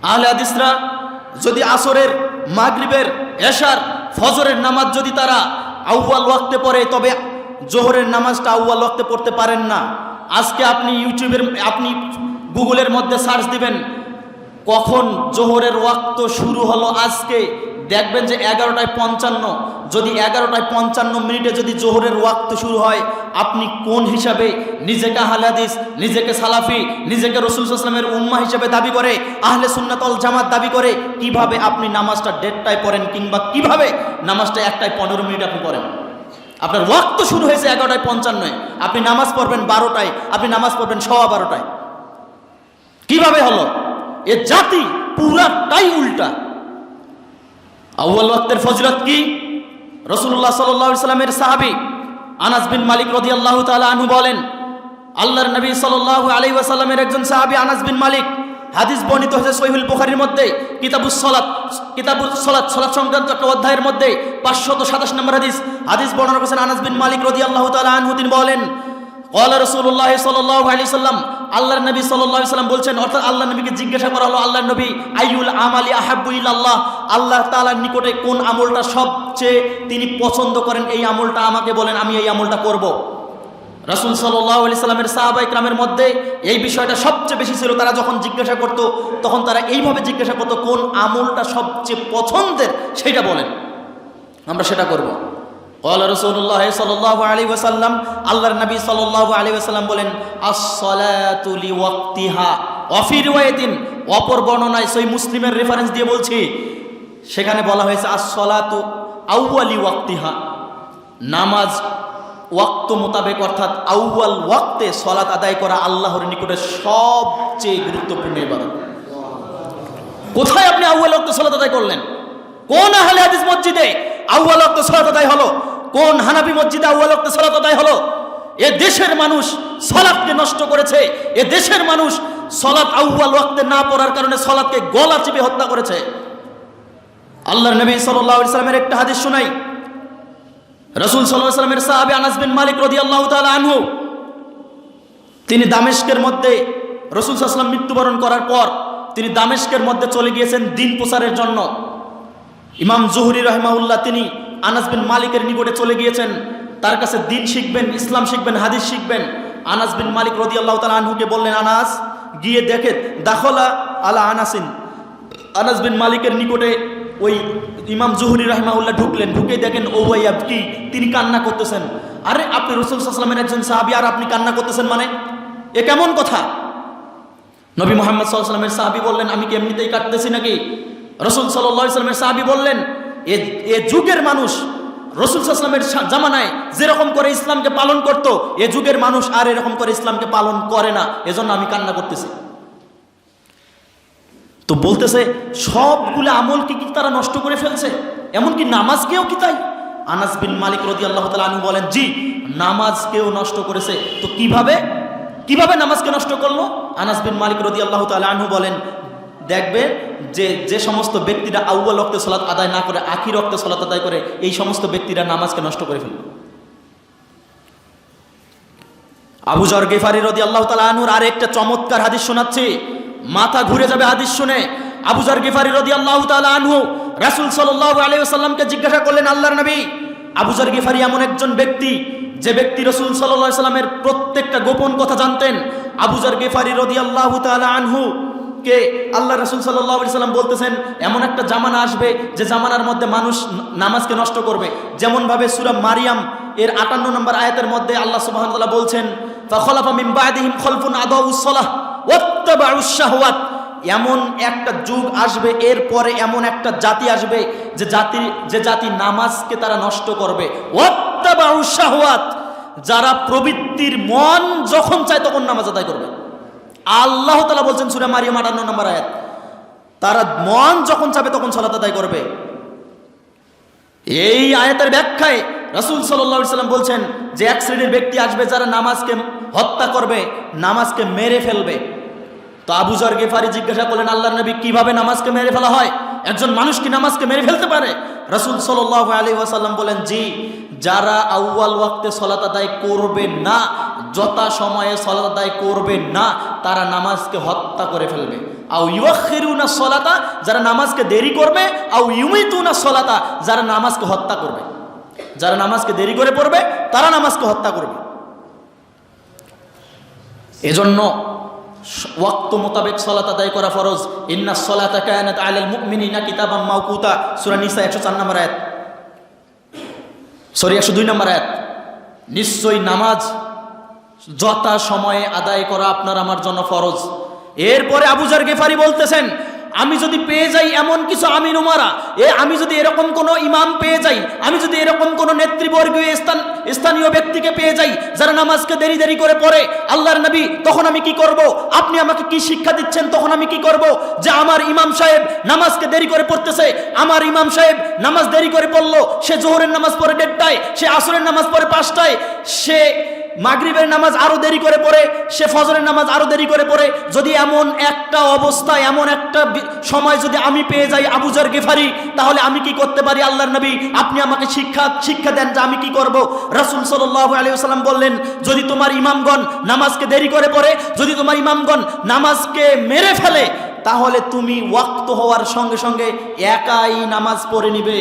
আহলে হাদিসরা যদি আসরের, মাগরিবের, এশার, ফজরের নামাজ যদি তারা আউ্বাল ওয়াক্তে পড়ে, তবে জোহরের নামাজটা আউ্বাল ওয়াক্তে পড়তে পারেন না। আজকে আপনি ইউটিউবের, আপনি গুগলের মধ্যে সার্চ দিবেন, কখন জোহরের ওয়াক্ত শুরু হলো আজকে দেখবেন যে এগারোটায় পঞ্চান্ন। যদি এগারোটায় পঞ্চান্ন মিনিটে যদি জোহরের ওয়াক্ত শুরু হয়, আপনি কোন হিসাবে নিজেকে হালাদিস নিজেকে সালাফি, নিজেকে রসুল ইসলামের উম্মা হিসেবে দাবি করে, আহলে সুন্নাতল জামাত দাবি করে, কীভাবে আপনি নামাজটা দেড়টায় পড়েন কিংবা কীভাবে নামাজটা একটায় পনেরো মিনিট আপনি পড়েন? আপনার ওয়াক্ত শুরু হয়েছে এগারোটায় পঞ্চান্নয়। আপনি নামাজ পড়বেন বারোটায়, আপনি নামাজ পড়বেন সওয়া বারোটায়। কীভাবে হলো? এ জাতি পুরাটাই উল্টা। আউ্বাল ওয়াক্তের ফজরত কি? রসুল্লাহ সাল্লাহ সাল্লামের সাহাবি আনাস বিন মালিক রদি আল্লাহ তালা বলেন, আল্লাহর নবী সাল্লাহ আলী ওয়াসাল্লামের একজন সাহাবি আনাস বিন মালিক, হাদিস বর্ণিত হয়েছে সহিহুল বুখারির মধ্যে, কিতাবুস সলাত কিতাবুস সলাত সলাত সংক্রান্ত একটা অধ্যায়ের মধ্যে পাঁচশত সাতাশ নম্বর হাদিস হাদিস বর্ণনা করেছেন আনাস বিন মালিক রদি আল্লাহ তালা আনহু, তিনি বলেন কলা রসুল্লাহ সাল্লাহ আলি সাল্লাম আল্লাহর নবী সাল্লাহ সাল্লাম বলছেন, অর্থাৎ আল্লাহ নবীকে জিজ্ঞাসা করা হলো আল্লাহ নবী আইউল আমালি আহাবুল আল্লাহ আল্লাহ তালার নিকটে কোন আমলটা সবচেয়ে তিনি পছন্দ করেন, এই আমলটা আমাকে বলেন, আমি এই আমলটা করব। রাসুল সাল্লাহ আলি সাল্লামের সাহাবাই ক্রামের মধ্যে এই বিষয়টা সবচেয়ে বেশি ছিল, তারা যখন জিজ্ঞাসা করত, তখন তারা এইভাবে জিজ্ঞাসা করতো, কোন আমলটা সবচেয়ে পছন্দের সেইটা বলেন আমরা সেটা করব। কল রসুল্লাহ সাল্লাহ আলী ওসাল্লাম আল্লাহর নবী সাল্লাহ আলী ওসাল্লাম বলেন আসলাতুলি ওয়াক্তিহা অফির ওয়াইদিন অপর বর্ণনায় সই মুসলিমের রেফারেন্স দিয়ে বলছি, সেখানে বলা হয়েছে আসলাতু আউয়ালি ওয়াক্তিহা। নামাজ ওয়াক্ত মোতাবেক অর্থাৎ আউয়াল ওয়াক্তে সলাত আদায় করা আল্লাহর নিকটে সবচেয়ে গুরুত্বপূর্ণ ইবাদত। কোথায় আপনি আউয়াল ওয়াক্তে সলাত আদায় করলেন? কোন আহলে হাদিস মসজিদে আউয়াল ওয়াক্ত সালাত আদায় হলো। কোন হানাফি মসজিদে আউয়াল ওয়াক্ত সালাত আদায় হলো? এ দেশের মানুষ সলাৎকে নষ্ট করেছে। এ দেশের মানুষ সলাৎ আউয়াল ওয়াক্তে না পড়ার কারণে সলাৎকে গলা চিপে হত্যা করেছে। আল্লাহর নবী সাল্লাল্লাহু আলাইহি সাল্লামের একটা হাদিস শোনাই। রসুল আলাইহি সাল্লামের সাহাবী আনাস বিন মালিক রাদিয়াল্লাহু তাআলা আনহু, তিনি দামেশকের মধ্যে রসুল সাল্লাম মৃত্যুবরণ করার পর তিনি দামেশকের মধ্যে চলে গিয়েছেন দিন প্রচারের জন্য। ইমাম জহুরি রহমাউল্লাহ তিনি আনাস বিন মালিকের নিকটে চলে গিয়েছেন। তার কাছে দিন শিখবেন, ইসলাম শিখবেন, হাদিস শিখবেন। আনাস বিন মালিক রদি আল্লাহ তালা আনহুকে বললেন, আনাস, গিয়ে দেখে, দাখলা আলা আনাসিন। আনাস বিন মালিকের নিকটে ওই ইমাম জহুরি রহমাউল্লাহ ঢুকলেন। ঢুকে দেখেন, ও ওয়াইয়াব কি? তিনি কান্না করতেছেন। আরে, আপনি রসুল সাল্লামের একজন সাহাবি, আর আপনি কান্না করতেছেন মানে? এ কেমন কথা? নবী মোহাম্মদ সাল্লামের সাহাবি বললেন, আমি কি এমনিতেই কাটতেছি নাকি? রসুল সাল্লামের সাহাবি বললেন, এ যুগের মানুষ রসুল সাল্লামের জামানায় যেরকম করে ইসলামকে পালন করত, এ যুগের মানুষ আর এরকম করে ইসলামকে পালন করে না। এজন্য আমি কান্না করতেছি। তো বলতেছে, সবগুলো আমল কি তারা নষ্ট করে ফেলছে? এমনকি নামাজকেও কি তাই? আনাস বিন মালিক রদি আল্লাহ আনু বলেন, জি, নামাজকেও নষ্ট করেছে। তো কীভাবে? কীভাবে নামাজকে নষ্ট করল? আনাস বিন মালিক রদি আল্লাহ আনহু বলেন দেখবে যে যে সমস্ত ব্যক্তিরা আউ্বাল রক্তে সলাৎ আদায় না করে আখি রক্তে সলাৎ আদায় করে, এই সমস্ত ব্যক্তিরা নামাজকে নষ্ট করে ফেলবে। আবুজর গেফারি রদি আল্লাহ তালা আনহুর আর একটা চমৎকার হাদিস শোনাচ্ছে। মাথা ঘুরে যাবে হাদিস শুনে। আবুজর গেফারি রদি আল্লাহ তালা আনহু রাসুল সাল্লাহ আলিয়াল্লামকে জিজ্ঞাসা করলেন, আল্লাহর নবী? আবুজর গেফারি এমন একজন ব্যক্তি, যে ব্যক্তি রসুল সাল্লাহ সাল্লামের প্রত্যেকটা গোপন কথা জানতেন। আবুজার গেফারি রদি আল্লাহ তালা আনহু কে আল্লাহ রসুল সাল্লাহ সাল্লাম বলতেছেন, এমন একটা জামানা আসবে যে জামানার মধ্যে মানুষ নামাজকে নষ্ট করবে। যেমনভাবে সুরা মারিয়াম এর আটান্ন নম্বর আয়াতের মধ্যে আল্লাহ সুবাহতাল্লাহ বলছেন এমন একটা যুগ আসবে এর পরে এমন একটা জাতি আসবে যে জাতির, যে জাতি নামাজকে তারা নষ্ট করবে। যারা প্রবৃত্তির মন যখন চায় তখন নামাজ আদায় করবে। আল্লাহ তালা বলছেন সুরে মারিয়াম আটান্ন নম্বর আয়াত, তারা মন যখন চাবে তখন সলাত আদায় করবে। এই আয়াতের ব্যাখ্যায় রাসুল সাল্লাম বলছেন যে এক শ্রেণির ব্যক্তি আসবে যারা নামাজকে হত্যা করবে, নামাজকে মেরে ফেলবে। তো আবুজর গেফারি জিজ্ঞাসা করলেন আল্লাহ নবী কীভাবে নামাজকে মেরে ফেলা হয়? একজন মানুষ কি নামাজকে মেরে ফেলতে পারে? রসুল সাল্লাহ আলী ওয়াসাল্লাম বলেন, জি যারা আউয়াল ওয়াক্তে সলাত আদায় করবে না, যথা সময়ে সলাত আদায় করবে না, তারা নামাজকে হত্যা করে ফেলবে। আউ ইউখিরুনা সলাতা, যারা নামাজকে দেরি করবে আউ ইউমিতুনা সলাতা, যারা নামাজকে হত্যা করবে। যারা নামাজকে দেরি করে পড়বে, তারা নামাজকে হত্যা করবে। এজন্য ওয়াক্ত মোতাবেক সলাত আদায় করা ফরজ। ইন্না সলাতা কায়ানাত আলাল মুমিনিনা কিতাবাম মাওকুতা, সূরা নিসা 104 নম্বর আয়াত। সরি 102 নম্বর এক নিশ্চয়ই নামাজ যথা সময়ে আদায় করা আপনার, আমার জন্য ফরজ। এরপরে আবুজার গেফারি বলতেছেন আমি যদি পেয়ে যাই এমন কিছু আমির উমারা, এ আমি যদি এরকম কোনো ইমাম পেয়ে যাই, আমি যদি এরকম কোনো নেতৃবর্গীয় স্থান, স্থানীয় ব্যক্তিকে পেয়ে যাই, যারা নামাজকে দেরি দেরি করে পড়ে, আল্লাহর নবী, তখন আমি কি করব? আপনি আমাকে কি শিক্ষা দিচ্ছেন? তখন আমি কি করব? যে আমার ইমাম সাহেব নামাজকে দেরি করে পড়তেছে, আমার ইমাম সাহেব নামাজ দেরি করে পড়ল, সে জোহরের নামাজ পড়ে দেড়টায়, সে আসরের নামাজ পড়ে পাঁচটায়, সে মাগরিবের নামাজ আরও দেরি করে পড়ে, সে ফজরের নামাজ আরও দেরি করে পড়ে, যদি এমন একটা অবস্থা এমন একটা সময় যদি আমি পেয়ে যাই আবুজার গেফারি, তাহলে আমি কি করতে পারি আল্লাহর নবী? আপনি আমাকে শিক্ষা শিক্ষা দেন যে আমি কি করব। রাসূল সাল্লাহ আলাইহি ওয়াসাল্লাম বললেন, যদি তোমার ইমামগণ নামাজকে দেরি করে পড়ে, যদি তোমার ইমামগণ নামাজকে মেরে ফেলে, তাহলে তুমি ওয়াক্ত হওয়ার সঙ্গে সঙ্গে একাই নামাজ পড়ে নিবে।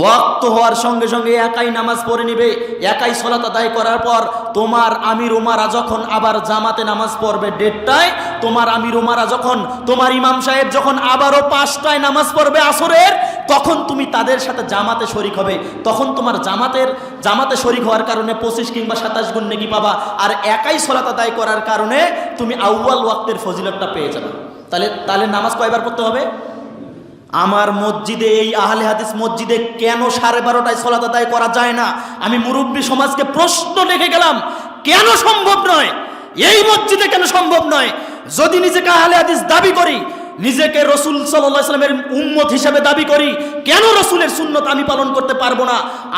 ওয়াক্ত হওয়ার সঙ্গে সঙ্গে একাই নামাজ পড়ে নিবে, একাই সলাত আদায় করার পর তোমার আমির উমারা যখন আবার জামাতে নামাজ পড়বে দেড়টায়, তোমার আমির উমারা যখন, তোমার ইমাম সাহেব যখন আবারও পাঁচটায় নামাজ পড়বে আসরের, তখন তুমি তাদের সাথে জামাতে শরিক হবে। তখন তোমার জামাতের, জামাতে শরিক হওয়ার কারণে পঁচিশ কিংবা সাতাশ গুণ নেকি পাবা। আর একাই সলাত আদায় করার কারণে তুমি আউয়াল ওয়াক্তের ফজিলতটা পেয়ে যাবে। তাহলে তাহলে নামাজ কয়বার পড়তে হবে? আমার মসজিদে, এই আহলে হাদিস মসজিদে কেন সাড়ে বারোটায় সলাত আদায় করা যায় না? আমি মুরব্বী সমাজকে প্রশ্ন রেখে গেলাম, কেন সম্ভব নয়? এই মসজিদে কেন সম্ভব নয়? যদি নিজেকে আহলে হাদিস দাবি করি নিজেকে রসুল সাল্লামের উম্মত হিসেবে দাবি করি, কেন রসুলের সুন্নত আমি পালন করতে পারব না?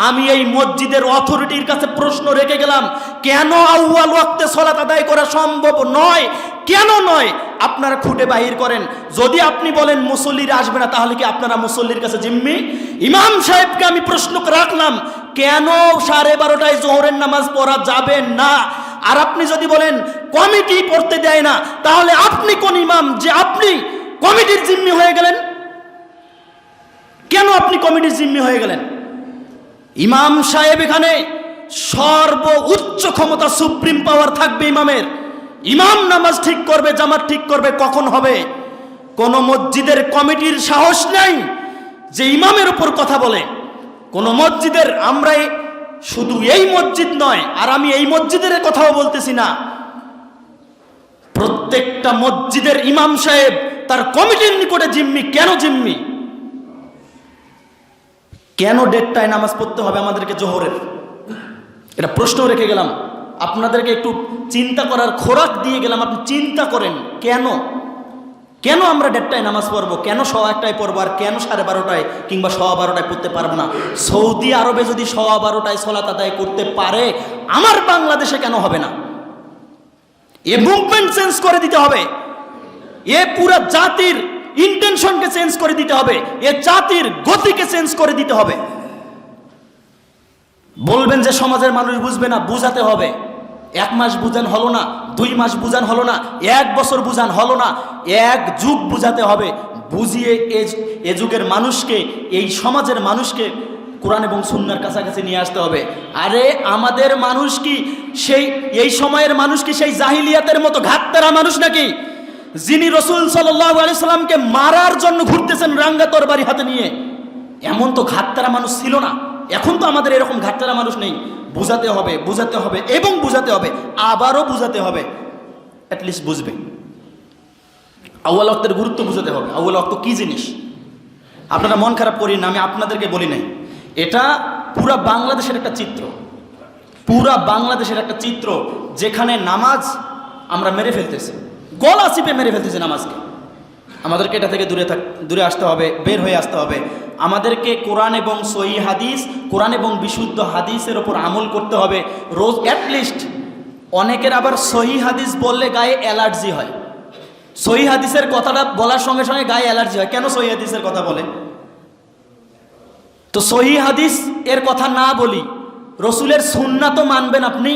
আমি এই মসজিদের অথরিটির কাছে প্রশ্ন রেখে গেলাম, কেন আউয়াল ওয়াক্তে সলাত আদায় করা সম্ভব নয়? কেন নয়? আপনারা খুঁটে বাহির করেন। যদি আপনি বলেন মুসল্লিরা আসবে না, তাহলে কি আপনারা মুসল্লির কাছে জিম্মি? ইমাম সাহেবকে আমি প্রশ্ন রাখলাম, কেন সাড়ে বারোটায় জোহরের নামাজ পড়া যাবে না? আর আপনি যদি বলেন, কমিটি পড়তে দেয় না, তাহলে আপনি কোন ইমাম? যে আপনি কমিটির জিম্মি হয়ে গেলেন। কেন আপনি কমিটির জিম্মি হয়ে গেলেন? ইমাম সাহেব এখানে সর্ব উচ্চ ক্ষমতা সুপ্রিম পাওয়ার থাকবে ইমামের। ইমাম নামাজ ঠিক করবে, জামাত ঠিক করবে, কখন হবে? কোন মসজিদের কমিটির সাহস নাই যে ইমামের উপর কথা বলে। কোন মসজিদের, আমরা শুধু এই মসজিদ নয়, আর আমি এই মসজিদের কথাও বলতেছি না। প্রত্যেকটা মসজিদের ইমাম সাহেব তার কমিটির নিকটে জিম্মি, কেন জিম্মি? কেন ডেটটায় নামাজ পড়তে হবে আমাদেরকে জোহরের? এটা প্রশ্ন রেখে গেলাম। আপনাদেরকে একটু চিন্তা করার খোরাক দিয়ে গেলাম, আপনি চিন্তা করেন, কেন? কেন আমরা দেড়টায় নামাজ পড়ব? কেন সওয়া একটায় পড়ব? আর কেন সাড়ে বারোটায় কিংবা সওয়া বারোটায় পড়তে পারব না? সৌদি আরবে যদি সওয়া বারোটায় সলাত আদায় করতে পারে, আমার বাংলাদেশে কেন হবে না? এ মুভমেন্ট চেঞ্জ করে দিতে হবে। এ পুরা জাতির ইন্টেনশনকে চেঞ্জ করে দিতে হবে। এ জাতির গতিকে চেঞ্জ করে দিতে হবে। বলবেন যে সমাজের মানুষ বুঝবে না, বুঝাতে হবে। এক মাস বুঝান হলো না, দুই মাস বুঝান হলো না, এক বছর বুঝান হলো না, এক যুগ বুঝাতে হবে। বুঝিয়ে এ- যুগের মানুষকে, এই সমাজের মানুষকে কোরআন এবং সুন্নার কাছাকাছি নিয়ে আসতে হবে। আরে আমাদের মানুষ কি সেই, এই সময়ের মানুষ কি সেই জাহিলিয়াতের মতো ঘাটতারা মানুষ নাকি? যিনি রসুল সাল্লামকে মারার জন্য ঘুরতেছেন রাঙ্গা তরবারি হাতে নিয়ে, এমন তো ঘাটতারা মানুষ ছিল না। এখন তো আমাদের এরকম ঘাটতারা মানুষ নেই। বুঝাতে হবে বুঝাতে হবে এবং বুঝাতে হবে, আবারও বুঝাতে হবে। অ্যাটলিস্ট বুঝবে। আউ্য়াল অক্তের গুরুত্ব বুঝাতে হবে। আউ্য়াল অক্ত কী জিনিস? আপনারা মন খারাপ করি না, আমি আপনাদেরকে বলি নাই। এটা পুরা বাংলাদেশের একটা চিত্র। পুরা বাংলাদেশের একটা চিত্র যেখানে নামাজ আমরা মেরে ফেলতেছি। গলা চিপে মেরে ফেলতেছি নামাজকে। আমাদেরকে এটা থেকে দূরে থাক দূরে আসতে হবে, বের হয়ে আসতে হবে। আমাদেরকে কোরআন এবং সহি হাদিস, কোরআন এবং বিশুদ্ধ হাদিসের ওপর আমল করতে হবে। রোজ অ্যাটলিস্ট অনেকের আবার সহি হাদিস বললে গায়ে অ্যালার্জি হয়। সহি হাদিসের কথাটা বলার সঙ্গে সঙ্গে গায়ে অ্যালার্জি হয়। কেন সহি হাদিসের কথা বলে? তো সহি হাদিস এর কথা না বলি, রসুলের সুন্নাত তো মানবেন আপনি?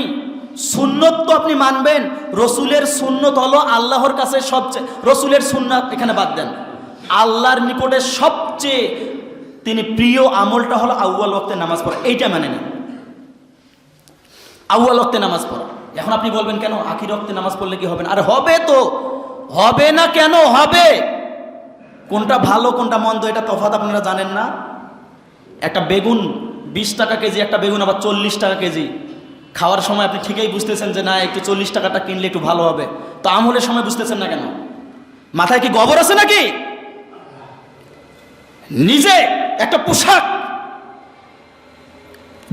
সুন্নত তো আপনি মানবেন, রসুলের সুন্নত হলো আল্লাহর কাছে সবচেয়ে, রসুলের সুন্নাত এখানে বাদ দেন। আল্লাহর নিকটে সবচেয়ে তিনি প্রিয় আমলটা হলো আউ্য়াল ওয়াক্তে নামাজ পড়া, এইটা মানে নেন আউ্য়াল ওয়াক্তে নামাজ পড়া। এখন আপনি বলবেন, কেন আখির ওয়াক্তে নামাজ পড়লে কি হবে না? আর হবে তো। হবে না কেন? হবে। কোনটা ভালো, কোনটা মন্দ, এটা তফাৎ আপনারা জানেন না? একটা বেগুন, বিশ টাকা কেজি, একটা বেগুন আবার চল্লিশ টাকা কেজি। খাওয়ার সময় আপনি ঠিকই বুঝতেছেন যে না, একটু চল্লিশ টাকাটা কিনলে একটু ভালো হবে। তো আমলের সময় বুঝতেছেন না কেন? মাথায় কি গোবর আছে নাকি? নিজে একটা পোশাক।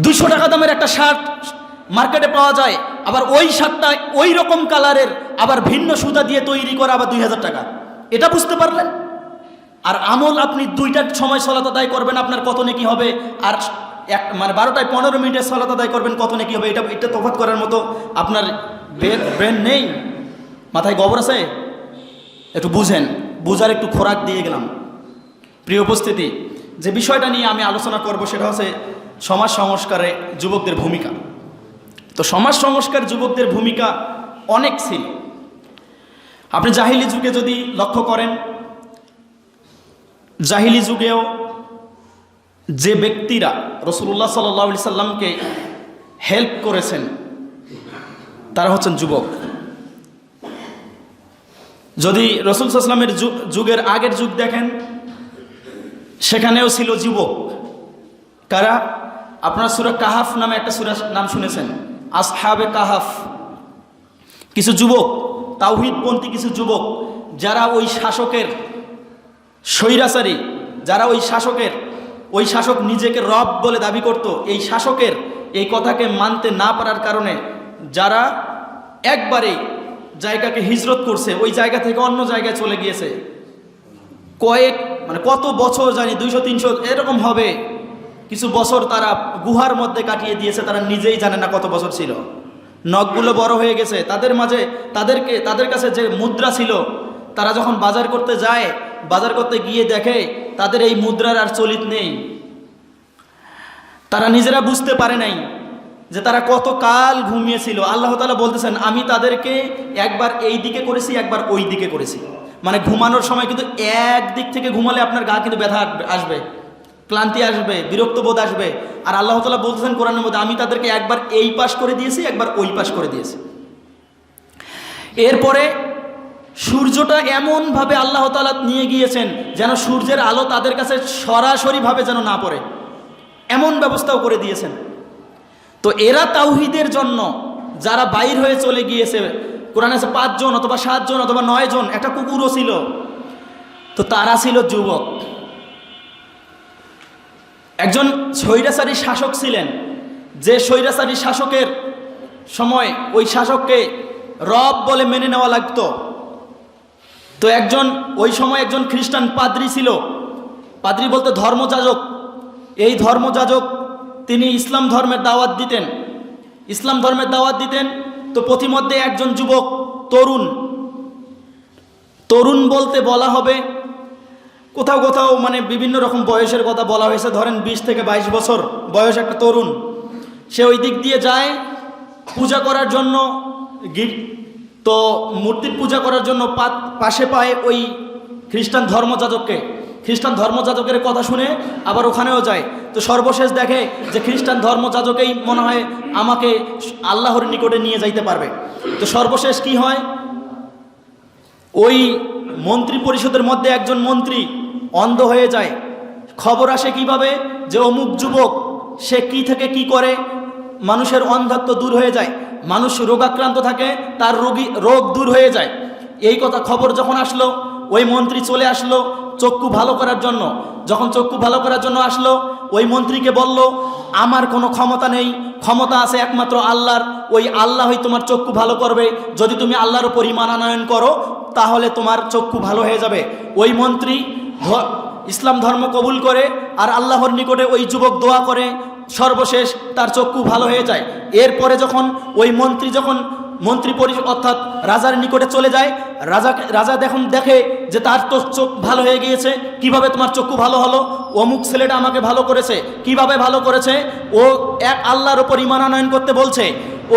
দুশো টাকা দামের একটা শার্ট মার্কেটে পাওয়া যায়, আবার ওই শার্টটা ওই রকম কালারের, আবার ভিন্ন সুতা দিয়ে তৈরি করা আবার দুই হাজার টাকা। এটা বুঝতে পারলেন? আর আমল আপনি দুইটার সময় সলাত আদায় করবেন, আপনার কত নেকি হবে? আর এক মানে বারোটায় পনেরো মিনিটে সলাত আদায় করবেন, কত নেকি হবে? এটা এটা তফাৎ করার মতো আপনার ব্রেন নেই? মাথায় গোবর আছে? একটু বুঝেন। বুঝার একটু খোরাক দিয়ে গেলাম। প্রিয় উপস্থিতি, যে বিষয়টা নিয়ে আমি আলোচনা করব সেটা হচ্ছে সমাজ সংস্কারে যুবকদের ভূমিকা। তো সমাজ সংস্কার যুবকদের ভূমিকা অনেক ছিল। আপনি জাহিলি যুগে যদি লক্ষ্য করেন, জাহিলি যুগেও যে ব্যক্তিরা রসুল্লাহ সাল্লি সাল্লামকে হেল্প করেছেন, তারা হচ্ছেন যুবক। যদি রসুল সাল্লামের যুগের আগের যুগ দেখেন, সেখানেও ছিল যুবক। কারা? আপনার সুরা কাহাফ নামে একটা সুরা নাম শুনেছেন, আসহাবে কাহাফ। কিছু যুবক, তাওহিদপন্থী কিছু যুবক, যারা ওই শাসকের স্বৈরাচারী, যারা ওই শাসকের ওই শাসক নিজেকে রব বলে দাবি করত। এই শাসকের এই কথাকে মানতে না পারার কারণে যারা একবারেই জায়গাকে হিজরত করছে, ওই জায়গা থেকে অন্য জায়গায় চলে গিয়েছে। কয়েক মানে কত বছর জানি, দুইশো, তিনশো, এরকম হবে। কিছু বছর তারা গুহার মধ্যে কাটিয়ে দিয়েছে, তারা নিজেই জানে না কত বছর ছিল। নখগুলো বড় হয়ে গেছে। তাদের মাঝে তাদেরকে, তাদের কাছে যে মুদ্রা ছিল, তারা যখন বাজার করতে যায়, বাজার করতে গিয়ে দেখে তাদের এই মুদ্রার আর চলিত নেই। তারা নিজেরা বুঝতে পারে নাই যে তারা কত কাল ঘুমিয়েছিল। আল্লাহ তালা বলতেছেন, আমি তাদেরকে একবার এই দিকে করেছি, একবার ওই দিকে করেছি। মানে ঘুমানোর সময় কিন্তু এক দিক থেকে ঘুমালে আপনার গা কিন্তু ব্যথা আসবে, ক্লান্তি আসবে বিরক্তবোধ আসবে। আর আল্লাহ তালা বলতেছেন কোরআনের মধ্যে, আমি তাদেরকে একবার এই পাশ করে দিয়েছি, একবার ওই পাশ করে দিয়েছি। এরপরে সূর্যটা এমনভাবে আল্লাহ তালা নিয়ে গিয়েছেন যেন সূর্যের আলো তাদের কাছে সরাসরিভাবে যেন না পড়ে। এমন ব্যবস্থাও করে দিয়েছেন। তো এরা তাওহিদের জন্য যারা বাইর হয়ে চলে গিয়েছে, কোরআন আছে পাঁচজন অথবা সাতজন অথবা নয়জন, একটা কুকুরও ছিল। তো তারা ছিল যুবক। একজন স্বৈরাচারী শাসক ছিলেন। যে স্বৈরাচারী শাসকের সময় ওই শাসককে রব বলে মেনে নেওয়া লাগতো। তো একজন, ওই সময় একজন খ্রিস্টান পাদ্রি ছিল। পাদ্রি বলতে ধর্মযাজক। এই ধর্মযাজক, তিনি ইসলাম ধর্মের দাওয়াত দিতেন। ইসলাম ধর্মের দাওয়াত দিতেন, তো প্রতিমধ্যে একজন যুবক, তরুণ। তরুণ বলতে বলা হবে, কোথাও কোথাও মানে বিভিন্ন রকম বয়সের কথা বলা হয়েছে। ধরেন বিশ থেকে বাইশ বছর বয়স একটা তরুণ। সে ওই দিক দিয়ে যায়, পূজা করার জন্য তো মূর্তির পূজা করার জন্য পাশে পায় ওই খ্রিস্টান ধর্মযাজককে। খ্রিস্টান ধর্মযাজকের কথা শুনে আবার ওখানেও যায়। তো সর্বশেষ দেখে যে খ্রিস্টান ধর্মযাজকেই মনে হয় আমাকে আল্লাহর নিকটে নিয়ে যাইতে পারবে। তো সর্বশেষ কি হয়? ওই মন্ত্রী পরিষদের মধ্যে একজন মন্ত্রী অন্ধ হয়ে যায়। খবর আসে কীভাবে? যে অমুক যুবক, সে কি থেকে কি করে? মানুষের অন্ধত্ব দূর হয়ে যায়। মানুষ রোগাক্রান্ত থাকে, তার রোগী রোগ দূর হয়ে যায়। এই কথা খবর যখন আসলো, ওই মন্ত্রী চলে আসলো চক্ষু ভালো করার জন্য। যখন চক্ষু ভালো করার জন্য আসলো, ওই মন্ত্রীকে বলল, আমার কোনো ক্ষমতা নেই, ক্ষমতা আছে একমাত্র আল্লাহর। ওই আল্লাহই তোমার চক্ষু ভালো করবে। যদি তুমি আল্লাহর উপর ইমান আনয়ন করো, তাহলে তোমার চক্ষু ভালো হয়ে যাবে। ওই মন্ত্রী ইসলাম ধর্ম কবুল করে, আর আল্লাহর নিকটে ওই যুবক দোয়া করে সর্বশেষ তার চক্ষু ভালো হয়ে যায়। এরপরে যখন ওই মন্ত্রী যখন মন্ত্রী পরিষদ অর্থাৎ রাজার নিকটে চলে যায় রাজা রাজা দেখুন, দেখে যে তার তো চোখ ভালো হয়ে গিয়েছে, কীভাবে তোমার চক্ষু ভালো হলো? অমুক ছেলেটা আমাকে ভালো করেছে। কীভাবে ভালো করেছে? ও এক আল্লাহর ওপর ইমান আনয়ন করতে বলছে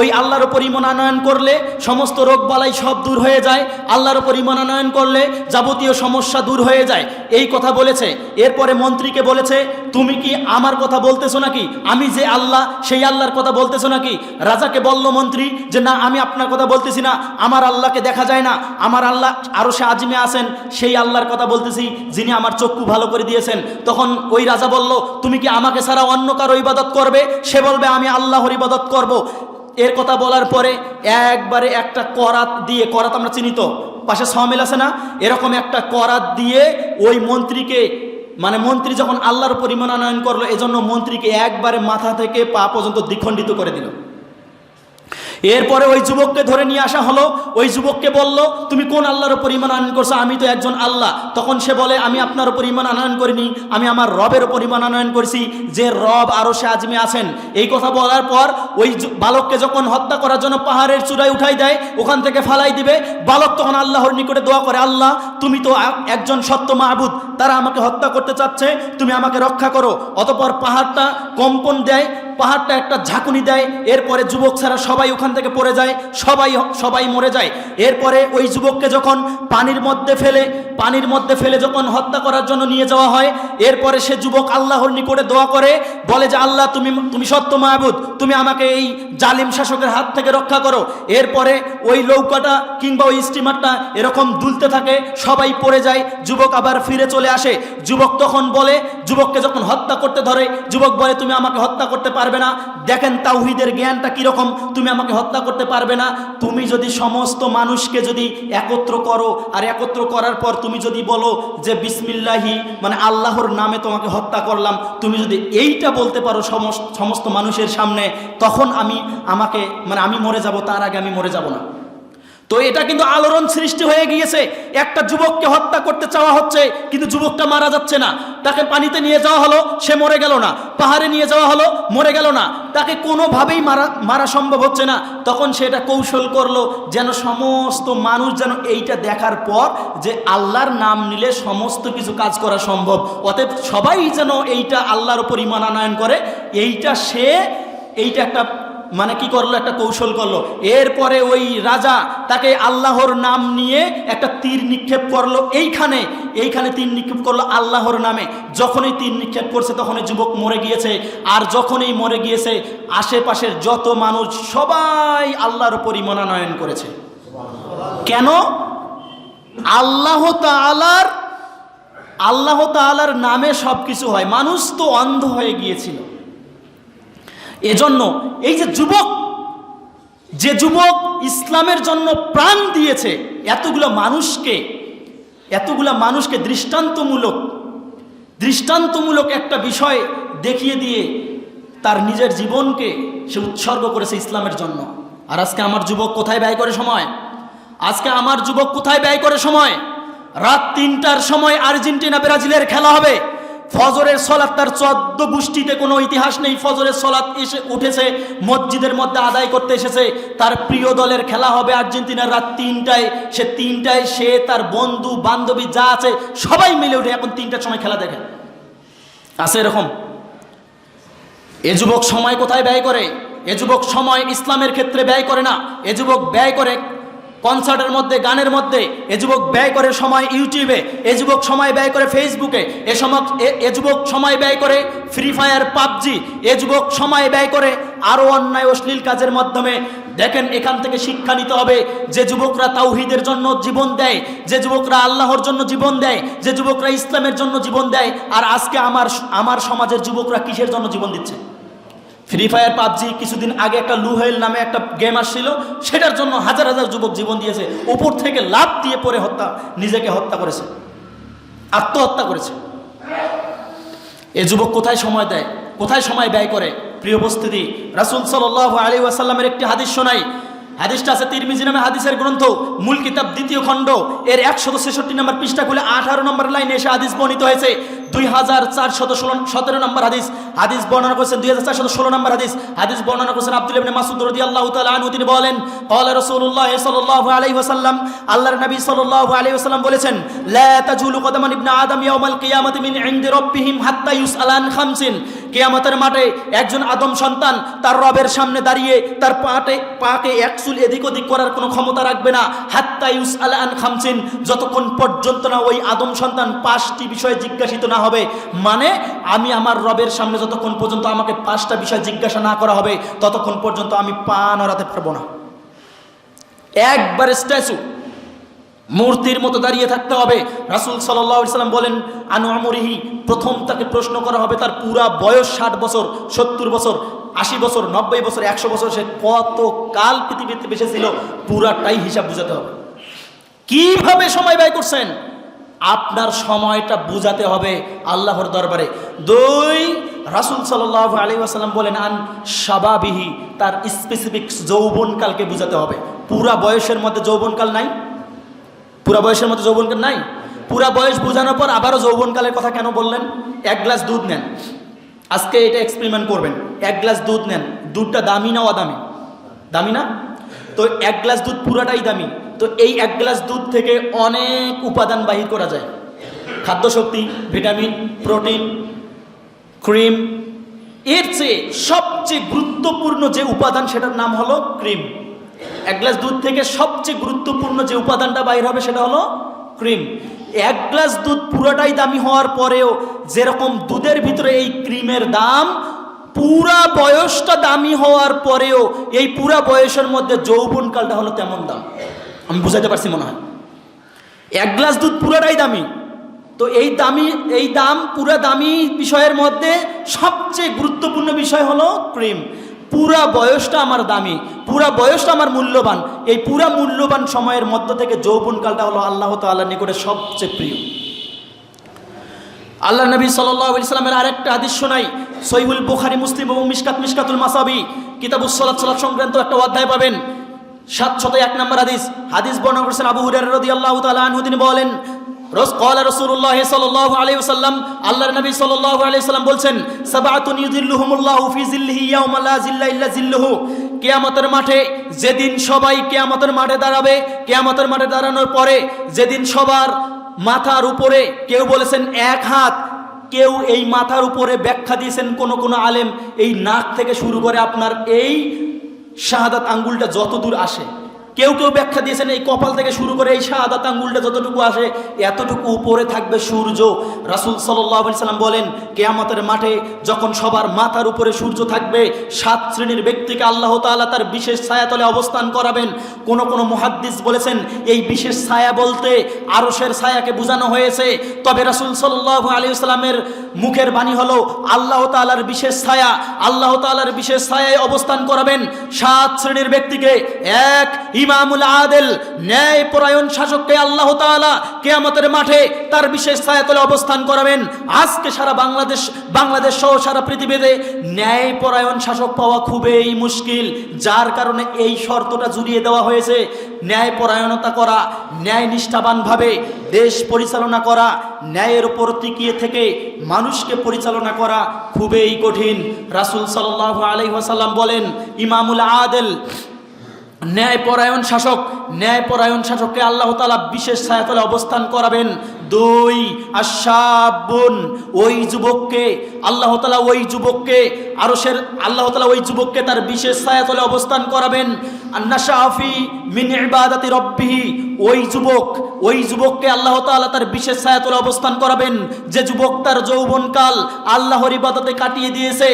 ওই আল্লাহর ওপর ইমান আনয়ন করলে সমস্ত রোগ বালাই সব দূর হয়ে যায়, আল্লাহর ওপর ইমান আনয়ন করলে যাবতীয় সমস্যা দূর হয়ে যায়। এই কথা বলেছে। এরপরে মন্ত্রীকে বলেছে, তুমি কি আমার কথা বলতেছো নাকি? আমি যে আল্লাহ, সেই আল্লাহর কথা বলতেছো নাকি? রাজাকে বলল মন্ত্রী যে, না, আমি আপনার কথা বলতেছি না। আমার আল্লাহকে দেখা যায় না। আমার আল্লাহ আরও সে আজিমে আসেন সেই আল্লাহর কথা বলতেছি যিনি আমার চক্ষু ভালো করে দিয়েছেন। তখন ওই রাজা বলল, তুমি কি আমাকে ছাড়া অন্য কারও ইবাদত করবে? সে বলবে, আমি আল্লাহর ইবাদত করব। এর কথা বলার পরে একবারে একটা করাত দিয়ে, করাত আমরা চিনিত পাশে সমিল আছে না? এরকম একটা করাত দিয়ে ওই মন্ত্রীকে মানে মন্ত্রী যখন আল্লাহর পরিমাণায়ন করল, এজন্য মন্ত্রীকে একবারে মাথা থেকে পা পর্যন্ত দ্বিখণ্ডিত করে দিল। এরপরে ওই যুবককে ধরে নিয়ে আসা হলো। ওই যুবককে বলল, তুমি কোন আল্লাহর উপর ইমান আনয়ন করছ? আমি তো একজন আল্লাহ। তখন সে বলে, আমি আপনার উপর ইমান আনয়ন করিনি। আমি আমার রবের উপর ইমান আনয়ন করেছি। যে রব আরও সে আজমে আছেন। এই কথা বলার পর ওই বালককে যখন হত্যা করার জন্য পাহাড়ের চূড়ায় উঠাই দেয়, ওখান থেকে ফালাই দিবে। বালক তখন আল্লাহর নিকটে দোয়া করে, আল্লাহ, তুমি তো একজন সত্য মাহবুদ। তারা আমাকে হত্যা করতে চাচ্ছে। তুমি আমাকে রক্ষা করো। অতপর পাহাড়টা কম্পন দেয়, পাহাড়টা একটা ঝাঁকুনি দেয়। এরপরে যুবক ছাড়া সবাই ওখান থেকে পড়ে যায়, সবাই সবাই মরে যায়। এরপরে ওই যুবককে যখন পানির মধ্যে ফেলে, পানির মধ্যে ফেলে যখন হত্যা করার জন্য নিয়ে যাওয়া হয়, এরপরে সে যুবক আল্লাহর নিকটে দোয়া করে, বলে যে, আল্লাহ, তুমি তুমি সত্য মাহবুদ, তুমি আমাকে এই জালিম শাসকের হাত থেকে রক্ষা করো। এরপরে ওই নৌকাটা কিংবা ওই স্টিমারটা এরকম দুলতে থাকে, সবাই পড়ে যায়, যুবক আবার ফিরে চলে আসে। যুবক তখন বলে, যুবককে যখন হত্যা করতে ধরে, যুবক বলে, তুমি আমাকে হত্যা করতে পারবে না। দেখেন তাওহিদের জ্ঞানটা কীরকম, তুমি আমাকে হত্যা করতে পারবে না। তুমি যদি সমস্ত মানুষকে যদি একত্র করো, আর একত্র করার পর তুমি যদি বলো যে বিসমিল্লাহি মানে আল্লাহর নামে তোমাকে হত্যা করলাম, তুমি যদি এইটা বলতে পারো সমস্ত মানুষের সামনে, তখন আমি আমাকে মানে আমি মরে যাব, তার আগে আমি মরে যাব না। তো এটা কিন্তু আলোড়ন সৃষ্টি হয়ে গিয়েছে। একটা যুবককে হত্যা করতে চাওয়া হচ্ছে, কিন্তু যুবকটা মারা যাচ্ছে না। তাকে পানিতে নিয়ে যাওয়া হলো, সে মরে গেল না। পাহাড়ে নিয়ে যাওয়া হলো, মরে গেল না। তাকে কোনোভাবেই মারা মারা সম্ভব হচ্ছে না। তখন সে এটা কৌশল করল যেন সমস্ত মানুষ যেন এইটা দেখার পর যে আল্লাহর নাম নিলে সমস্ত কিছু কাজ করা সম্ভব। অতএব সবাই যেন এইটা আল্লাহর উপর ইমান আনয়ন করে, এইটা সে, এইটা একটা মানে কি করল? একটা কৌশল করল। এরপরে ওই রাজা তাকে আল্লাহর নাম নিয়ে একটা তীর নিক্ষেপ করল এইখানে। এইখানে তীর নিক্ষেপ করল আল্লাহর নামে। যখনই তীর নিক্ষেপ করছে তখনই যুবক মরে গিয়েছে। আর যখনই মরে গিয়েছে, আশেপাশের যত মানুষ সবাই আল্লাহর উপরই মনোনয়ন করেছে। কেন? আল্লাহ আল্লাহ তালার নামে সব কিছু হয়। মানুষ তো অন্ধ হয়ে গিয়েছিল। এজন্য এই যে যুবক যে যুবক ইসলামের জন্য প্রাণ দিয়েছে এতগুলো মানুষকে এতগুলো মানুষকে দৃষ্টান্তমূলক দৃষ্টান্তমূলক একটা বিষয় দেখিয়ে দিয়ে তার নিজের জীবনকে সে উৎসর্গ করেছে ইসলামের জন্য। আর আজকে আমার যুবক কোথায় ব্যয় করে সময়? আজকে আমার যুবক কোথায় ব্যয় করে সময়? রাত তিনটার সময় আর্জেন্টিনা ব্রাজিলের খেলা হবে। ফজরের সলাৎ তার চোদ্দ গোষ্ঠীতে কোনো ইতিহাস নেই। ফজরের সলাৎ এসে উঠেছে, মসজিদের মধ্যে আদায় করতে এসেছে। তার প্রিয় দলের খেলা হবে আর্জেন্টিনার রাত তিনটায়। সে তিনটায় সে, তার বন্ধু, বান্ধবী যা আছে, সবাই মিলে উঠে এখন তিনটার সময় খেলা দেখে। আছে এরকম? এ যুবক সময় কোথায় ব্যয় করে? এ যুবক সময় ইসলামের ক্ষেত্রে ব্যয় করে না। এ যুবক ব্যয় করে কনসার্টের মধ্যে, গানের মধ্যে, এ যুবক ব্যয় করে সময় ইউটিউবে, এ যুবক সময় ব্যয় করে ফেসবুকে, এ সময় এ- যুবক সময় ব্যয় করে ফ্রি ফায়ার পাবজি, এ যুবক সময় ব্যয় করে আরও অন্যায় অশ্লীল কাজের মাধ্যমে। দেখেন, এখান থেকে শিক্ষা নিতে হবে। যে যুবকরা তাওহিদের জন্য জীবন দেয়, যে যুবকরা আল্লাহর জন্য জীবন দেয়, যে যুবকরা ইসলামের জন্য জীবন দেয়, আর আজকে আমার আমার সমাজের যুবকরা কিসের জন্য জীবন দিচ্ছে? ফ্রি ফায়ার পাবজি কিছুদিন আগে একটা লুহেল নামে একটা গেম আসছিল, সেটার জন্য হাজার হাজার যুবক জীবন দিয়েছে। উপর থেকে লাভ দিয়ে পরে হত্যা, নিজেকে হত্যা করেছে। আত্মহত্যা করেছে। এ যুবক কোথায় সময় দেয়? কোথায় সময় ব্যয় করে? প্রিয় উপস্থিতি, রাসুল সাল আলী ওয়াসাল্লামের একটি হাদিস শোনাই। হাদিসটা আছে তিরমিজি নামে হাদিসের গ্রন্থ, মূল কিতাব দ্বিতীয় খণ্ড। এর একশত ছেষট্টি নম্বর পৃষ্ঠা খুলে আঠারো নম্বর লাইনে এসে হাদিস বর্ণিত হয়েছে। দুই হাজার চারশত ষোলো সতেরো নম্বর হাদিস। হাদিস বর্ণনা করেছেন দুই হাজার চারশত ষোলো নম্বর হাদিস। হাদিস বর্ণনা করেছেন আব্দুল ইবনে মাসুদ রদি আল্লাহ তালু তিনি বলেন কল রসুল্লাহ সাল্লাহ আলাইহি আল্লাহর নবী সাল্লাহ আলাইহি বলেছেন, লা ইবনে আদম মিন রব্বিহিম হাত্তা খামসিন। কেয়ামতের মাঠে একজন আদম সন্তান তার রবের সামনে দাঁড়িয়ে তার পাটে পাকে একচুল এদিক ওদিক করার কোনো ক্ষমতা রাখবে না। হাত্তা ইউস আল আন খামসিন, যতক্ষণ পর্যন্ত না ওই আদম সন্তান পাঁচটি বিষয়ে জিজ্ঞাসিত না হবে। মানে আমি আমার রবের সামনে যতক্ষণ পর্যন্ত আমাকে পাঁচটা বিষয় জিজ্ঞাসা না করা হবে, ততক্ষণ পর্যন্ত আমি পা নড়াতে পারব না। একবার স্ট্যাচু। মূর্তির মতো দাঁড়িয়ে থাকতে হবে। রাসুল সাল্লাম বলেন, আনু আমরিহি, প্রথম তাকে প্রশ্ন করা হবে তার পুরা বয়স ষাট বছর, সত্তর বছর, আশি বছর, নব্বই বছর, একশো বছর, সে কত কাল পৃথিবীতে বেঁচে ছিল, পুরাটাই হিসাব বুঝাতে হবে। কীভাবে সময় ব্যয় করছেন? আপনার সময়টা বুঝাতে হবে আল্লাহর দরবারে। দুই, রাসুল সাল্লাহ আলী আসাল্লাম বলেন, আন সাবাবিহি তার স্পেসিফিক যৌবনকালকে বুঝাতে হবে। পুরা বয়সের মধ্যে যৌবনকাল নাই? পুরা বয়সের মধ্যে যৌবনকাল নাই? পুরা বয়স বোঝানোর পর আবারও যৌবনকালের কথা কেন বললেন? এক গ্লাস দুধ নেন। আজকে এটা এক্সপেরিমেন্ট করবেন। এক গ্লাস দুধ নেন। দুধটা দামি না অদামি? দামি না? তো এক গ্লাস দুধ পুরাটাই দামি। তো এই এক গ্লাস দুধ থেকে অনেক উপাদান বাহির করা যায়। খাদ্যশক্তি, ভিটামিন, প্রোটিন, ক্রিম। এর চেয়ে সবচেয়ে গুরুত্বপূর্ণ যে উপাদান, সেটার নাম হলো ক্রিম। এক গ্লাস দুধ থেকে সবচেয়ে গুরুত্বপূর্ণ যে উপাদানটা বাইর হবে, সেটা হলো ক্রিম। এক গ্লাস দুধ পুরোটাই দামি হওয়ার পরেও যেরকম দুধের ভিতরে এই ক্রিমের দাম পুরা বয়সটা দামি হওয়ার পরেও এই পুরা বয়সের মধ্যে যৌবনকালটা হলো তেমন দাম। আমি বুঝাইতে পারছি মনে হয়। এক গ্লাস দুধ পুরোটাই দামি। তো এই দামি, এই দাম, পুরা দামি বিষয়ের মধ্যে সবচেয়ে গুরুত্বপূর্ণ বিষয় হলো ক্রিম। পুরা বয়সটা আমার দামি, পুরা বয়সটা আমার মূল্যবান। এই পুরা মূল্যবান সময়ের মধ্য থেকে যৌবনকালটা হলো আল্লাহ তাল্লাহ নিকটে সবচেয়ে প্রিয়। আল্লাহ নবী সাল্লামের আরেকটা হাদিস শোনাই। সৈহুল বুখারি, মুসলিম এবং মিসকাত মিসকাতুল মাসাবি। কিতাবুস সালাত সালাত সংক্রান্ত একটা অধ্যায় পাবেন। সাতশত এক নম্বর হাদিস। হাদিস বর্ণনা করেছেন আবু হুরায়রা রাদিয়াল্লাহু তাআলা আনহু, তিনি বলেন, রস কলা রসুল্লাহ সাল্লাহ আলাইহি ওয়াসাল্লাম, আল্লাহর নবী সাল্লাল্লাহু আলাইহি ওয়াসাল্লাম বলছেন সাবাতুন ইউযিল্লুহুমুল্লাহু ফি জিল্লিহি ইয়াওমা লা জিল্লা ইল্লা জিল্লুহু কিয়ামতের মাঠে যেদিন সবাই কিয়ামতের মাঠে দাঁড়াবে, কিয়ামতের মাঠে দাঁড়ানোর পরে যেদিন সবার মাথার উপরে, কেউ বলেছেন এক হাত। কেউ এই মাথার উপরে ব্যাখ্যা দিয়েছেন কোন কোন আলেম। এই নাক থেকে শুরু করে আপনার এই শাহাদাত আঙ্গুলটা যত দূর আসে। কেউ কেউ ব্যাখ্যা দিয়েছেন, এই কপাল থেকে শুরু করে এই শাহাদাত আঙ্গুলটা যতটুকু আসে, এতটুকু উপরে থাকবে সূর্য। রাসুল সাল্লাম বলেন, কেয়ামতের মাঠে যখন সবার মাথার উপরে সূর্য থাকবে, সাত শ্রেণির ব্যক্তিকে আল্লাহ তাআলা তার বিশেষ ছায়াতলে অবস্থান করাবেন। কোন কোন মুহাদ্দিস বলেছেন, এই বিশেষ ছায়া বলতে আরশের ছায়াকে বোঝানো হয়েছে। তবে রাসুল সাল্লাহ আলী ইসলামের মুখের বাণী হলো, আল্লাহ তাআলার বিশেষ ছায়া, আল্লাহ তাআলার বিশেষ ছায়ায় অবস্থান করাবেন। সাত শ্রেণির ব্যক্তিকে এক ইমামুল আদেল ন্যায় পরায়ণ শাসককে আল্লাহ তাআলা কেয়ামতের মাঠে তার বিশেষ ছায়াতলে অবস্থান করাবেন। আজকে সারা বাংলাদেশ বাংলাদেশ সহ সারা পৃথিবীতে ন্যায় পরায়ণ শাসক পাওয়া খুবই মুশকিল। যার কারণে এই শর্তটা জুড়িয়ে দেওয়া হয়েছে। ন্যায় পরায়ণতা করা ন্যায় নিষ্ঠাবানভাবে দেশ পরিচালনা করা, ন্যায়ের উপর টিকিয়ে থেকে মানুষকে পরিচালনা করা খুবই কঠিন। রাসুল সাল্লাহ আলহিহাসাল্লাম বলেন, ইমামুল আদেল ন্যায়পরায়ণ শাসক, ন্যায়পরায়ণ শাসককে আল্লাহ তালা বিশেষ ছায়াতলে অবস্থান করাবেন। দুই আশাবুন ওই যুবককে, আল্লাহ তালা ওই যুবককে, আরশের আল্লাহ তালা ওই যুবককে তার বিশেষ ছায়াতলে অবস্থান করাবেন। আন্নাশাফি মিন ইবাদাতি রব্বিহি, ওই যুবক, ওই যুবককে আল্লাহ তাআলা তার বিশেষ ছায়াতলে অবস্থান করাবেন। যে যুবক তার যৌবনকাল আল্লাহর ইবাদতে কাটিয়ে দিয়েছে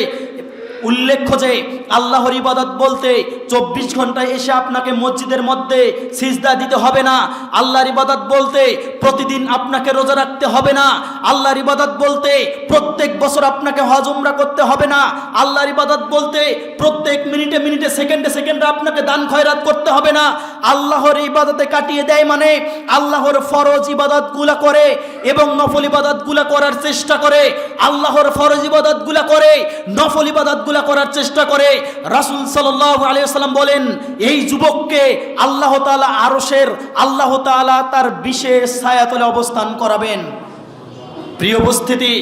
উল্লেখ্য যে আল্লাহর ইবাদত বলতে চব্বিশ ঘন্টায় এসে আপনাকে মসজিদের মধ্যে সিজদা দিতে হবে না। আল্লাহর ইবাদত বলতে প্রতিদিন আপনাকে রোজা রাখতে হবে না। আল্লাহর ইবাদত বলতে প্রত্যেক বছর আপনাকে হজ উমরা করতে হবে না। আল্লাহর ইবাদত বলতে প্রত্যেক মিনিটে মিনিটে, সেকেন্ডে সেকেন্ডে আপনাকে দান খয়রাত করতে হবে না। আল্লাহর ইবাদতে কাটিয়ে দেয় মানে আল্লাহর ফরজ ইবাদতগুলা করে এবং নফল ইবাদতগুলা করার চেষ্টা করে। আল্লাহর ফরজ ইবাদতগুলা করে, নফল ইবাদত গুলা করার চেষ্টা করে রাসুল সাল্লাহ আলিয়াল্লাম বলেন, এই যুবককে আল্লাহ তালা আরসের আল্লাহ তালা তার বিশেষ ছায়াতলে অবস্থান করাবেন। প্রিয় উপস্থিতি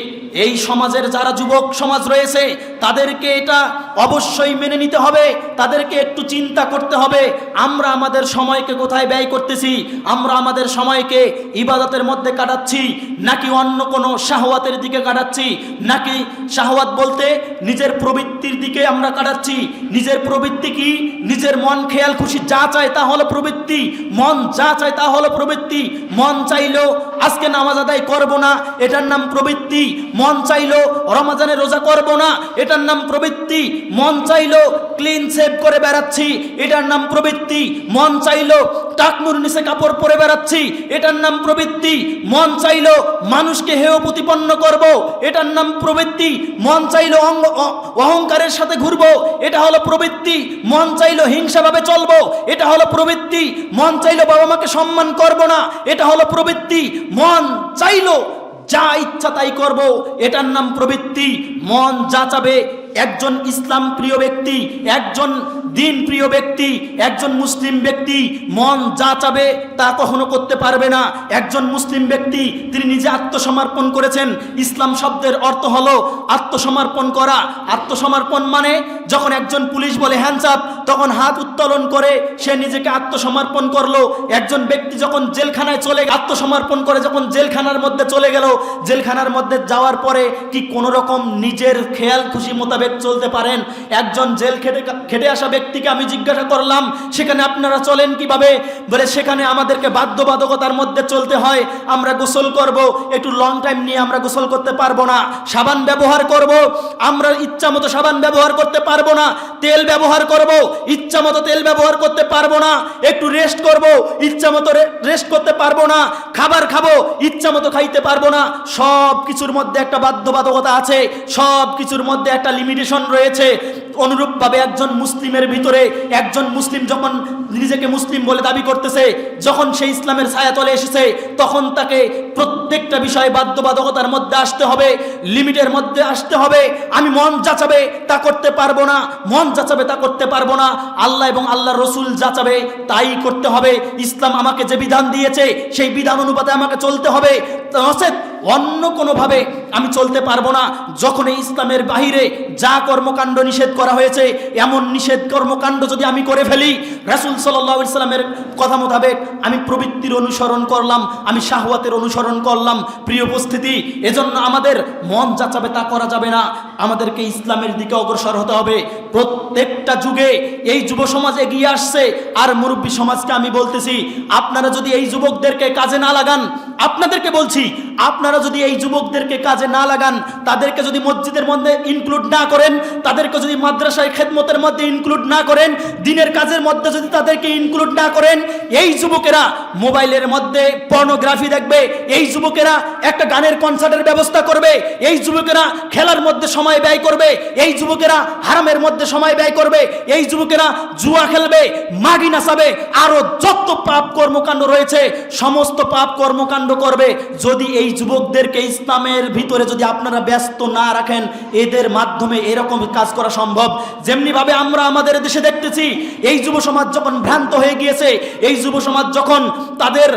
এই সমাজের যারা যুবক সমাজ রয়েছে, তাদেরকে এটা অবশ্যই মেনে নিতে হবে, তাদেরকে একটু চিন্তা করতে হবে, আমরা আমাদের সময়কে কোথায় ব্যয় করতেছি, আমরা আমাদের সময়কে ইবাদতের মধ্যে কাটাচ্ছি, নাকি অন্য কোনো শাহওয়াতের দিকে কাটাচ্ছি, নাকি শাহওয়াত বলতে নিজের প্রবৃত্তির দিকে আমরা কাটাচ্ছি, নিজের প্রবৃত্তি কি? নিজের মন খেয়াল খুশি যা চায় তা হলো প্রবৃত্তি, মন যা চায় তা হলো প্রবৃত্তি, মন চাইলেও আজকে নামাজ আদায় করব না, এটার নাম প্রবৃত্তি মন চাইলো রমাজানে রোজা করব না, এটার নাম প্রবৃত্তি। মন চাইলো ক্লিন সেভ করে বেড়াচ্ছি, এটার নাম প্রবৃত্তি। মন চাইলো টাকনুর নিচে কাপড় পরে বেড়াচ্ছি, এটার নাম প্রবৃত্তি। মন চাইলো মানুষকে হেয় প্রতিপন্ন করব, এটার নাম প্রবৃত্তি। মন চাইলো অঙ্গ অহংকারের সাথে ঘুরবো, এটা হলো প্রবৃত্তি। মন চাইলো হিংসাভাবে চলবো, এটা হলো প্রবৃত্তি। মন চাইলো বাবা মাকে সম্মান করব না, এটা হলো প্রবৃত্তি। মন চাইলো যা ইচ্ছা তাই করব। এটার নাম প্রবৃত্তি। মন যা চাবে একজন ইসলাম প্রিয় ব্যক্তি, একজন দিন প্রিয় ব্যক্তি, একজন মুসলিম ব্যক্তি মন যা চাবে তা কখনো করতে পারবে না। একজন মুসলিম ব্যক্তি, তিনি নিজে আত্মসমর্পণ করেছেন। ইসলাম শব্দের অর্থ হলো আত্মসমর্পণ করা। আত্মসমর্পণ মানে যখন একজন পুলিশ বলে হ্যান্ডসাপ তখন হাত উত্তোলন করে, সে নিজেকে আত্মসমর্পণ করল। একজন ব্যক্তি যখন জেলখানায় চলে আত্মসমর্পণ করে যখন জেলখানার মধ্যে চলে গেল, জেলখানার মধ্যে যাওয়ার পরে কি কোনো রকম নিজের খেয়াল খুশি মোতাবেক চলতে পারেন। একজন জেল খেটে খেটে আসা ব্যক্তিকে আমি জিজ্ঞাসা করলাম, সেখানে আপনারা চলেন কীভাবে? বলে, সেখানে আমাদেরকে বাধ্যবাধকতার মধ্যে চলতে হয়, আমরা গোসল করব, একটু লং টাইম নিয়ে আমরা গোসল করতে পারব না, সাবান ব্যবহার করব, আমরা ইচ্ছা মতো সাবান ব্যবহার করতে পারব না, তেল ব্যবহার করব, ইচ্ছা মতো তেল ব্যবহার করতে পারব না, একটু রেস্ট করব, ইচ্ছা মতো রেস্ট করতে পারব না, খাবার খাব, ইচ্ছা মতো খাইতে পারব না সব কিছুর মধ্যে একটা বাধ্যবাধকতা আছে সব কিছুর মধ্যে একটা লিমিটেশন রয়েছে, অনুরূপভাবে একজন মুসলিমের ভিতরে একজন মুসলিম যখন নিজেকে মুসলিম বলে দাবি করতেছে, যখন সে ইসলামের ছায়াতলে এসেছে, তখন তাকে প্রত্যেকটা বিষয়ে বাধ্যবাধকতার মধ্যে আসতে হবে, লিমিটের মধ্যে আসতে হবে। আমি মন যাচাবে তা করতে পারব না, মন যাচাবে তা করতে পারব না। আল্লাহ এবং আল্লাহ রসুল যাচাবে তাই করতে হবে। ইসলাম আমাকে যে বিধান দিয়েছে, সেই বিধান অনুপাতে আমাকে চলতে হবে। নচেত অন্য কোনোভাবে আমি চলতে পারব না। যখন এই ইসলামের বাহিরে যা কর্মকাণ্ড নিষেধ করা হয়েছে, এমন নিষেধ কর্মকাণ্ড যদি আমি করে ফেলি, রাসুল সাল্লাহ ইসলামের কথা মোতাবেক আমি প্রবৃত্তির অনুসরণ করলাম, আমি শাহওয়াতের অনুসরণ করলাম। প্রিয় উপস্থিতি, এজন্য আমাদের মন যাচাবে তা করা যাবে না। আমাদেরকে ইসলামের দিকে অগ্রসর হতে হবে। প্রত্যেকটা যুগে এই যুব সমাজ এগিয়ে আসছে। আর মুরব্বী সমাজকে আমি বলতেছি, আপনারা যদি এই যুবকদেরকে কাজে না লাগান, আপনাদেরকে বলছি, আপনারা যদি এই যুবকদেরকে কাজে না লাগান, তাদেরকে যদি মসজিদের মধ্যে ইনক্লুড না করেন, তাদেরকে যদি মাদ্রাসায় খেদমতের মধ্যে ইনক্লুড না করেন, দিনের কাজের মধ্যে যদি তাদেরকে ইনক্লুড না করেন, এই যুবকেরা মোবাইলের মধ্যে পর্নোগ্রাফি দেখবে, এই যুবকেরা একটা গানের কনসার্টের ব্যবস্থা করবে, এই যুবকেরা খেলার মধ্যে সময় ব্যয় করবে, এই যুবকেরা হারামের মধ্যে সময় ব্যয় করবে, এই যুবকেরা জুয়া খেলবে, মাগি নাচাবে, আরও যত পাপ কর্মকাণ্ড রয়েছে, সমস্ত পাপ কর্মকাণ্ড করবে। যদি এই যুবকদেরকে ইসলামের ভিতরে যদি আপনারা ব্যস্ত না রাখেন, এদের মাধ্যমে এরকম কাজ করা সম্ভব। যেমনিভাবে আমরা আমাদের দেশে দেখতেছি, এই যুব সমাজ যখন ভ্রান্ত হয়ে গিয়েছে, এই যুব সমাজ যখন তাদের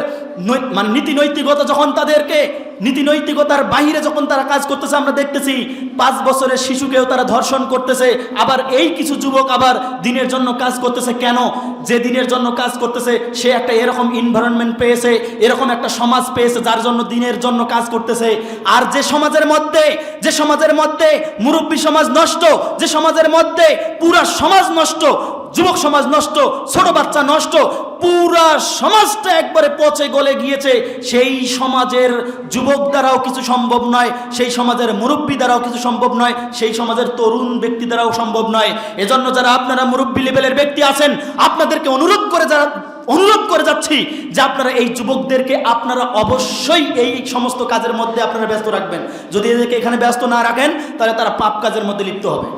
মানে নীতি নৈতিকতা যখন তাদেরকে নীতি নৈতিকতার বাহিরে যখন তারা কাজ করতেছে, আমরা দেখতেছি পাঁচ বছরের শিশুকেও তারা ধর্ষণ করতেছে, আবার এই কিছু যুবক আবার দিনের জন্য কাজ করতেছে কেন? যে দিনের জন্য কাজ করতেছে, সে একটা এরকম ইনভায়রনমেন্ট পেয়েছে, এরকম একটা সমাজ পেয়েছে, যার জন্য দিনের জন্য কাজ করতেছে। আর যে সমাজের মধ্যে, যে সমাজের মধ্যে মুরব্বী সমাজ নষ্ট, যে সমাজের মধ্যে পুরা সমাজ নষ্ট যুবক সমাজ নষ্ট, ছোট বাচ্চা নষ্ট, পুরা সমাজটা একবারে পচে গলে গিয়েছে। সেই সমাজের যুবক দ্বারাও কিছু সম্ভব নয়, সেই সমাজের মুরব্বী দ্বারাও কিছু সম্ভব নয়, সেই সমাজের তরুণ ব্যক্তি দ্বারাও সম্ভব নয়। এজন্য যারা আপনারা মুরব্বী লেভেলের ব্যক্তি আছেন, আপনাদেরকে অনুরোধ করে যারা, অনুরোধ করে যাচ্ছি যে আপনারা এই যুবকদেরকে আপনারা অবশ্যই এই সমস্ত কাজের মধ্যে আপনারা ব্যস্ত রাখবেন। যদি এদেরকে এখানে ব্যস্ত না রাখেন, তাহলে তারা পাপ কাজের মধ্যে লিপ্ত হবে।